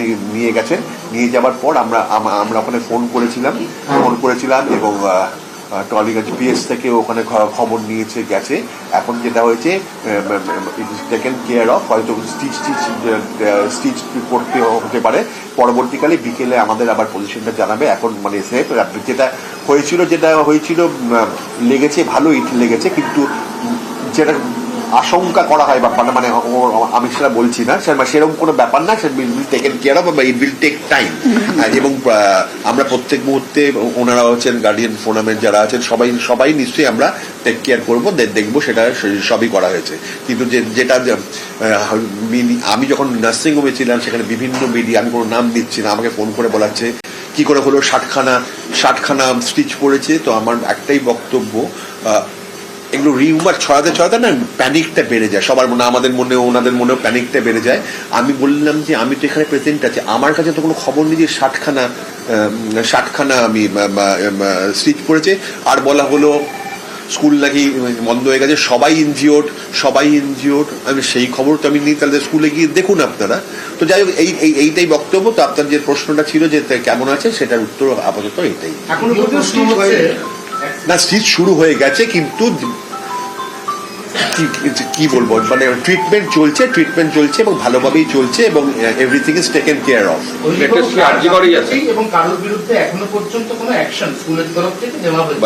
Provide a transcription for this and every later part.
উনি নিয়ে গেছেন নিয়ে যাওয়ার পর আমরা আমরা ওখানে ফোন করেছিলাম ফোন করেছিলাম এবং টলিগঞ্জ পিএস থেকে ওখানে খবর নিয়েছে, গেছে। এখন যেটা হয়েছে ইট টেকেন কেয়ার অফ হয়তো স্টিচ স্টিচ স্টিচ করতে হতে পারে। পরবর্তীকালে বিকেলে আমাদের আবার পজিশনটা জানাবে। এখন মানে সেফ যেটা হয়েছিল যেটা হয়েছিল লেগেছে ভালো ইট লেগেছে, কিন্তু যেটা আশঙ্কা করা হয় ব্যাপারটা মানে ও- আমি সেটা বলছি না সেরকম কোনো ব্যাপার না, সে will taken care of it will take time এবং আমরা প্রত্যেক মুহূর্তে ওনারা হচ্ছেন গার্ডিয়ান ফোনামের যারা আছেন, সবাই সবাই নিশ্চয়ই আমরা টেক কেয়ার করব দেখব সেটা সবই করা হয়েছে। কিন্তু যেটা আমি যখন নার্সিং হোমে ছিলাম, সেখানে বিভিন্ন মিডিয়া আমি কোনো নাম দিচ্ছি না, আমাকে ফোন করে বলাচ্ছে, কি করে হলো, ষাটখানা ষাটখানা স্টিচ পড়েছে, তো আমার একটাই বক্তব্য এগুলো রিউমার ছড়াতে ছড়াতে না প্যানিকটা বেড়ে যায়। সবার মনে আমাদের মনে ওনাদের মনেও প্যানিকটা বেড়ে যায়। আমি বললাম যে আমি তো এখানে প্রেজেন্ট আছি। আমার কাছে তো কোনো খবর নেই যে ষাটখানা ষাটখানা আমি স্টিচ পড়েছে আর বলা হলো স্কুল নাকি বন্ধ হয়ে গেছে। সবাই ইনজিওর্ড সবাই ইনজিওর্ড আমি সেই খবর তো আমি নিই তাহলে স্কুলে গিয়ে দেখুন আপনারা। তো যাই হোক এই এই- এইটাই বক্তব্য। তো আপনার যে প্রশ্নটা ছিল যে কেমন আছে সেটার উত্তর আপাতত এইটাই না স্টিচ শুরু হয়ে গেছে কিন্তু কি- বলব? মানে ট্রিটমেন্ট চলছে ট্রিটমেন্ট চলছে এবং ভালোভাবেই চলছে এবং everything is taken care of? এবং কারোর বিরুদ্ধে এখনও পর্যন্ত কোনো অ্যাকশন স্কুলের তরফ থেকে নেওয়া হয়েছে?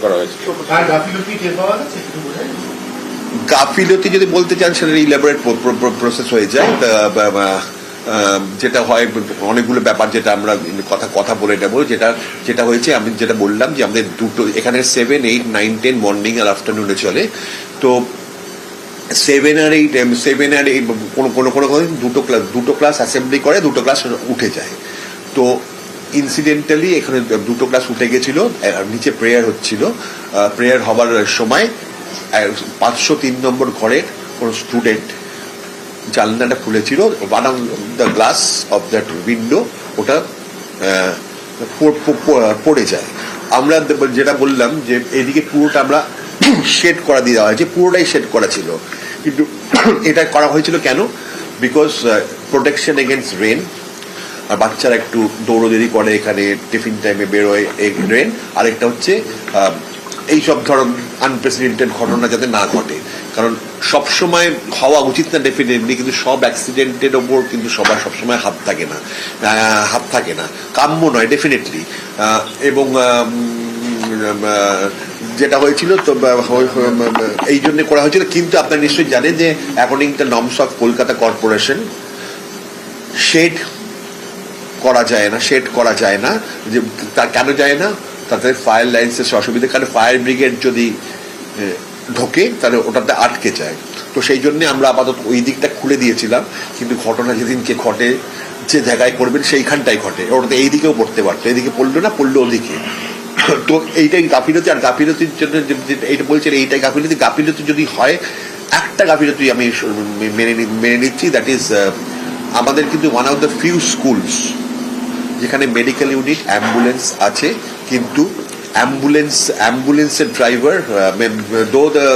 করা হয়েছে। আর গাফিলতি টের পাওয়া গেছে? একটু বোঝায় গাফিলতি যদি বলতে চান সেটা ইলাবোরেট প্রসেস হয়ে যায়। আহ, যেটা হয়, অনেকগুলো ব্যাপার যেটা আমরা কথা কথা বলে নেব, যেটা যেটা হয়েছে, আমি যেটা বললাম যে আমাদের দুটো, এখানে seven eight nine ten morning আর আফটারনুনে চলে। তো সেভেন আর এইট সেভেন আর এইট কোনো কোনো কোনো দুটো ক্লাস দুটো ক্লাস অ্যাসেম্বলি করে, দুটো ক্লাস উঠে যায়। তো ইনসিডেন্টালি এখানে দুটো ক্লাস উঠে গেছিল নিচে প্রেয়ার হচ্ছিল। প্রেয়ার হবার সময় পাঁচশো তিন নম্বর ঘরের কোনো স্টুডেন্ট জানলাটা খুলেছিল of the glass of that window ওটা পড়ে যায়। আমরা যেটা বললাম যে এদিকে পুরোটা আমরা শেড করা দিয়ে দেওয়া হয়েছে, পুরোটাই শেড করা ছিল। কিন্তু এটা করা হয়েছিল কেন? বিকজ প্রোটেকশন এগেনস্ট রেন আর বাচ্চারা একটু দৌড়ো দৌড়োদৌড়ি করে এখানে টিফিন টাইমে বেরোয় রেন আরেকটা হচ্ছে এই সব ধরন আনপ্রেসিডেন্টেড ঘটনা যাতে না ঘটে। কারণ সবসময় হওয়া উচিত না ডেফিনেটলি কিন্তু সব অ্যাক্সিডেন্টের ওপর কিন্তু সবার সবসময় হাত থাকে না। হাত থাকে না। কাম্য নয় ডেফিনেটলি এবং যেটা হয়েছিল তো এই জন্য করা হয়েছিল। কিন্তু আপনারা নিশ্চয়ই জানেন যে according to norms of Kolkata corporation shed করা যায় না শেড করা যায় না। যে তা কেন যায় না? তাতে ফায়ার লাইন্সের অসুবিধা, কারণ ফায়ার ব্রিগেড যদি ঢোকে, তাহলে ওটাতে আটকে যায়। তো সেই জন্যে আমরা আপাতত ওই দিকটা খুলে দিয়েছিলাম, কিন্তু ঘটনা যেদিনকে ঘটে, যে জায়গায় করবেন সেইখানটাই ঘটে। ওটাতে এই দিকেও পড়তে পারতো, এইদিকে পড়ল না, পড়ল ওদিকে। তো এইটাই গাফিলতি, আর গাফিলতির জন্য এইটা বলছেন, এইটাই গাফিলতি। গাফিলতি যদি হয়, একটা গাফিলতি আমি মেনে মেনে নিচ্ছি দ্যাট ইজ আমাদের কিন্তু one of the few schools যেখানে মেডিকেল ইউনিট অ্যাম্বুলেন্স আছে, কিন্তু অ্যাম্বুলেন্স অ্যাম্বুলেন্সের driver though the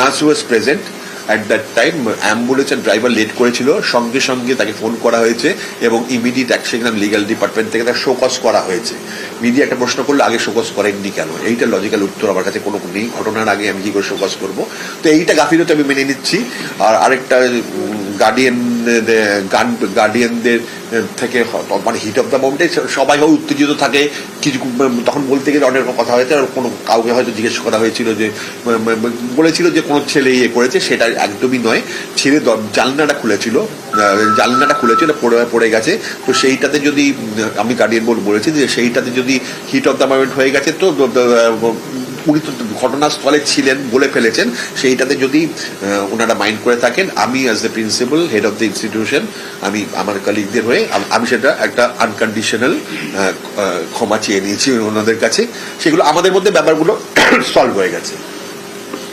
nurse was present at that time অ্যাম্বুলেন্সের ড্রাইভার লেট করেছিল, সঙ্গে সঙ্গে তাকে ফোন করা হয়েছে এবং ইমিডিয়েট অ্যাকশন লিগাল ডিপার্টমেন্ট থেকে তাকে শোকজ করা হয়েছে। মিডিয়া একটা প্রশ্ন করল, আগে শোকজ করেননি কেন? এইটা লজিক্যাল উত্তর আমার কাছে কোনো নেই। ঘটনার আগে আমি কি করে শোকজ করব? তো এইটা গাফিলতি আমি মেনে নিচ্ছি। আর আরেকটা গার্ডিয়ান গান গার্ডিয়ানদের থেকে মানে হিট অফ দ্য মোমেন্টে সবাই হয় উত্তেজিত থাকে। কিছু তখন বলতে গেলে অনেক রকম কথা হয়েছে। আর কোনো কাউকে হয়তো জিজ্ঞেস করা হয়েছিল যে বলেছিল যে কোনো ছেলে ইয়ে করেছে, সেটা একদমই নয়। ছেলে জানলাটা খুলেছিল। জানলাটা খুলেছিল পড়ে পড়ে গেছে। তো সেইটাতে যদি, আমি গার্ডিয়ান বোর্ড বলেছি যে সেইটাতে যদি হিট অফ দ্য মোমেন্ট হয়ে গেছে, তো উনি তো ঘটনাস্থলে ছিলেন বলে ফেলেছেন। সেইটাতে যদি ওনারা মাইন্ড করে থাকেন, আমি as the principal head of the institution আমি, আমার কলিগদের হয়ে, আমি সেটা একটা আনকন্ডিশনাল ক্ষমা চেয়ে নিয়েছি ওনাদের কাছে। সেগুলো আমাদের মধ্যে ব্যাপারগুলো সলভ হয়ে গেছে।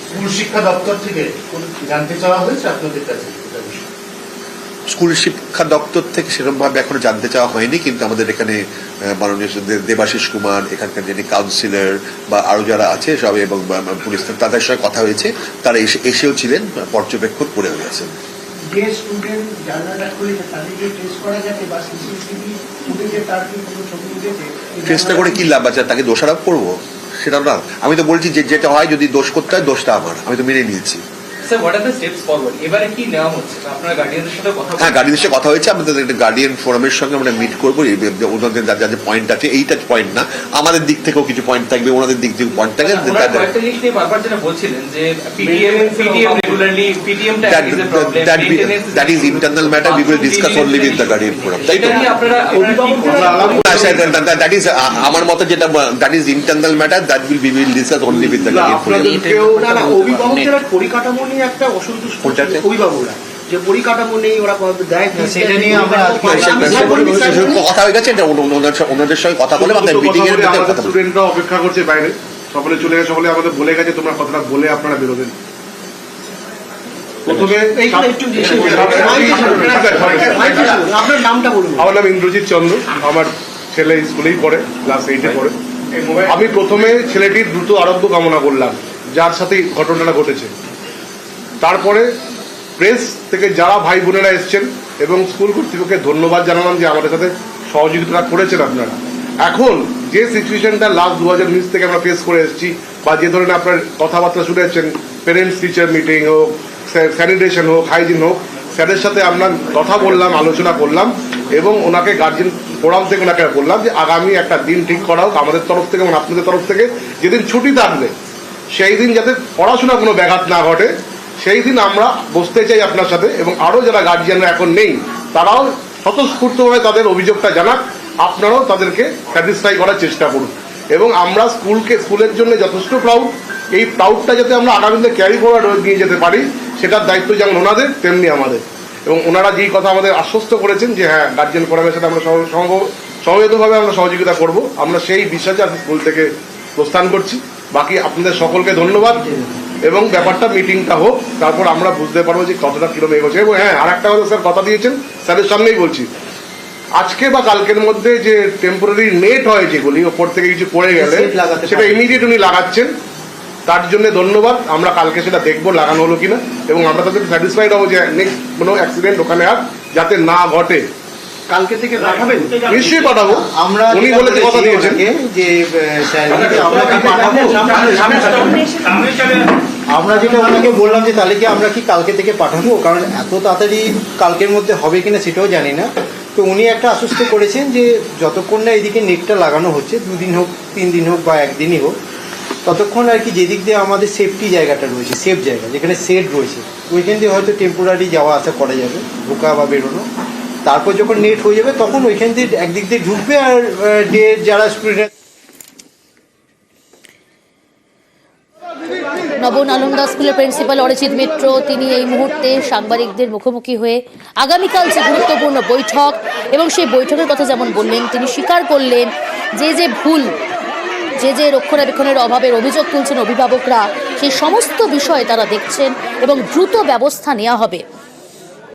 স্কুল শিক্ষা দপ্তর থেকে জানতে চাওয়া হয়েছে আপনাদের কাছে? এটা? স্কুল শিক্ষা দপ্তর থেকে সেরকমভাবে এখনও জানতে চাওয়া হয়নি কিন্তু আমাদের এখানে মাননীয় দেবাশিস কুমার এখানকার যিনি কাউন্সিলর বা আরও যারা আছে সব এবং পুলিশ তাদের সঙ্গে কথা হয়েছে তারা এসে এসেও ছিলেন পর্যবেক্ষণ করেও গেছেন যে স্টুডেন্ট জানলাটা খুলেছে তাদেরকে টেস্ট করা যাবে বা সিসিটিভি ফুটেজে তার কি কোনো ছবি উঠেছে? চেষ্টা করে কি লাভ আছে? তাকে দোষারোপ করব? সেটা না আমি তো বলছি যে যেটা হয় যদি দোষ করতে হয় দোষটা আমার। আমি তো মেনে নিয়েছি। গার্ডিয়ানদের সাথে কথা হ্যাঁ কথা হয়েছে। আমাদের একটা গার্ডিয়ান ফোরামের সঙ্গে আমরা মিট করব। ওনাদের যা যা পয়েন্ট আছে এইটা পয়েন্ট না। আমাদের দিক থেকেও কিছু পয়েন্ট থাকবে ওনাদের দিক থেকে পয়েন্ট থাকবে। ওনারা কয়েকটা জিনিস নিয়ে বারবার যেটা বলছিলেন যে পিটিএম পিটিএম রেগুলারলি পিটিএম টা that, is a problem that, that is internal matter we will discuss only with the guardian forum তাই তো? দ্যাট ইজ আমার মতে যেটা that is internal matter that will be will discuss only with the guardian forum পরিকাঠামো নিয়ে একটা অসন্তুষ্ট? অভিভাবকরা যে পরিকাঠামো নেই ওরা দেয় সেটা নিয়ে আমরা। কথা হয়ে গেছে এটা ওনাদের সঙ্গে- কথা বলে আমাদের মিটিং এর মধ্যে স্টুডেন্টরা অপেক্ষা করছে বাইরে সকলে চলে গেছে সকলে আমাদের বলে গেছে তোমরা কথাটা বলে আপনারা বেরোবেন প্রথমে। আপনার নামটা বলুন আমার নাম ইন্দ্রজিৎ চন্দ্র আমার ছেলে স্কুলেই পড়ে ক্লাস এইটে পড়ে আমি প্রথমে ছেলেটির দ্রুত আরোগ্য কামনা করলাম যার সাথে ঘটনাটা ঘটেছে তারপরে প্রেস থেকে যারা ভাই বোনেরা এসছেন এবং স্কুল কর্তৃপক্ষকে ধন্যবাদ জানালাম যে আমাদের সাথে সহযোগিতা করেছেন আপনারা। এখন যে সিচুয়েশনটা লাস্ট দু হাজার উনিশ থেকে আমরা ফেস করে এসেছি বা যে ধরনের আপনার কথাবার্তা শুনে যাচ্ছেন পেরেন্টস টিচার মিটিং হোক স্যানিটেশন হোক হাইজিন হোক, স্যারের সাথে আমরা কথা বললাম, আলোচনা করলাম এবং ওনাকে গার্জেন ফোরাম থেকে ওনাকে বললাম যে আগামী একটা দিন ঠিক করা হোক আমাদের তরফ থেকে এবং আপনাদের তরফ থেকে যেদিন ছুটি থাকবে, সেই দিন যাতে পড়াশোনা কোনো ব্যাঘাত না ঘটে সেই দিন আমরা বসতে চাই আপনার সাথে এবং আরও যারা গার্জিয়ানরা এখন নেই, তারাও স্বতঃস্ফূর্তভাবে তাদের অভিযোগটা জানাক, আপনারাও তাদেরকে স্যাটিসফাই করার চেষ্টা করুন। এবং আমরা স্কুলকে, স্কুলের জন্য যথেষ্ট প্রাউড এই প্রাউডটা যাতে আমরা আগামী দিনে ক্যারি ফরওয়ার্ড নিয়ে যেতে পারি, সেটার দায়িত্ব যেমন ওনাদের, তেমনি আমাদের। এবং ওনারা যেই কথা আমাদের আশ্বস্ত করেছেন যে হ্যাঁ গার্জিয়ান ফোরামের সাথে আমরা সমবেতভাবে আমরা সহযোগিতা করব। আমরা সেই বিশ্বাসে স্কুল থেকে প্রস্থান করছি। বাকি আপনাদের সকলকে ধন্যবাদ। এবং ব্যাপারটা মিটিংটা হোক তারপর আমরা বুঝতে পারব যে কতটা কিরম এগোচ্ছে। এবং হ্যাঁ আর একটা কথা স্যার কথা দিয়েছেন স্যারের সামনেই বলছি। আজকে বা কালকের মধ্যে যে টেম্পোরারি নেট হয় যেগুলি ওপর থেকে কিছু পড়ে গেলে সেটা ইমিডিয়েট উনি লাগাচ্ছেন। তার জন্য ধন্যবাদ। আমরা কালকে সেটা দেখব লাগানো হলো কিনা। এবং আমরা তাদের স্যাটিসফাইড হব যে নেক্সট কোনো অ্যাক্সিডেন্ট ওখানে আর যাতে না ঘটে। কালকে থেকে পাঠাবেন? নিশ্চয়ই পাঠাবো। আমরা উনি বলেছে কথা দিয়েছেন। যে স্যার আমরা কি পাঠাবো আমরা যেটা ওনাকে বললাম যে তাহলে কি আমরা কি কালকে থেকে পাঠাবো? কারণ এত তাড়াতাড়ি কালকের মধ্যে হবে কিনা সেটাও জানি না। তো উনি একটা আশ্বস্ত করেছেন যে যতক্ষণ না এদিকে নেটটা লাগানো হচ্ছে দুদিন হোক তিন দিন হোক বা একদিনই হোক ততক্ষণ আর কি যেদিক দিয়ে আমাদের সেফটি জায়গাটা রয়েছে সেফ জায়গা যেখানে সেট রয়েছে ওইখান দিয়ে হয়তো টেম্পোরারি যাওয়া আসা করা যাবে ঢোকা বা বেরোনো। তারপর যখন নেট হয়ে যাবে, তখন ওইখান দিয়ে একদিক দিয়ে ঢুকবে আর ডে যারা স্টুডেন্ট নব নালন্দা স্কুলের প্রিন্সিপাল অরিজিৎ মিত্র, তিনি এই মুহূর্তে সাংবাদিকদের মুখোমুখি হয়ে আগামীকাল যে গুরুত্বপূর্ণ বৈঠক এবং সেই বৈঠকের কথা যেমন বললেন, তিনি স্বীকার করলেন যে যে ভুল, যে যে রক্ষণাবেক্ষণের অভাবের অভিযোগ তুলছেন অভিভাবকরা, সেই সমস্ত বিষয় তারা দেখছেন এবং দ্রুত ব্যবস্থা নেওয়া হবে।